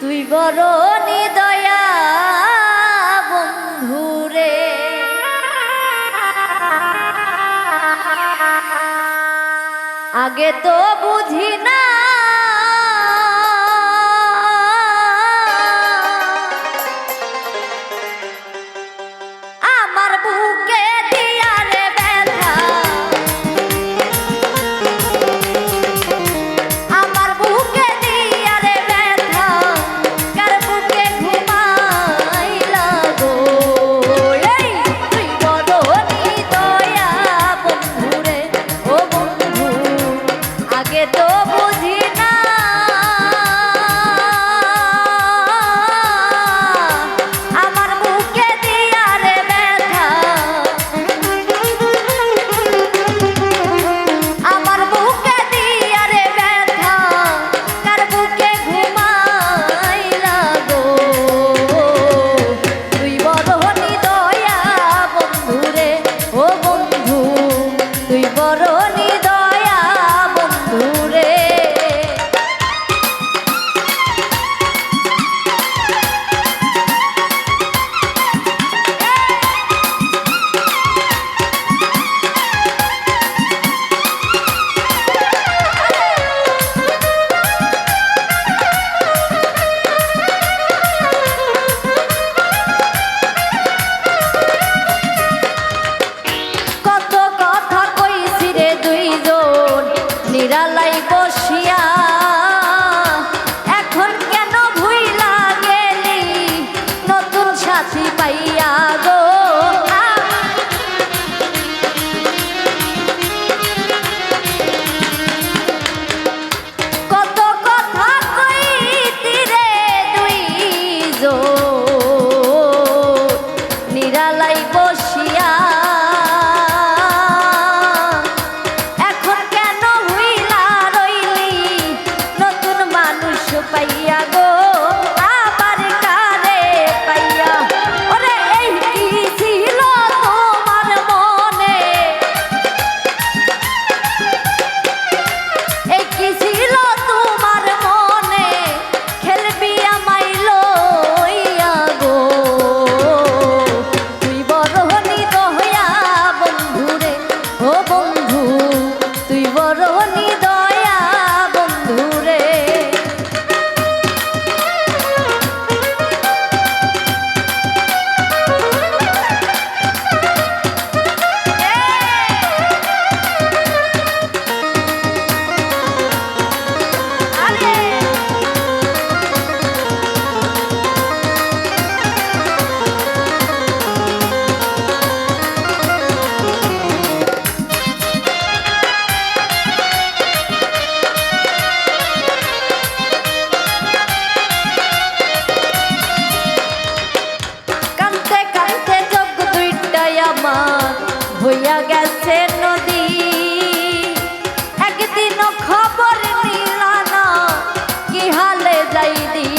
তুই বড় নিদয়া বন্ধুরে আগে তো বুঝি না আমার বুক সাথী পাইয়া গো। কত এখন কেন হইলা রইলি? নতুন মানুষ পাইয়া গো। বরণী 爱你。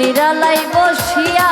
নিরালাই বসিয়া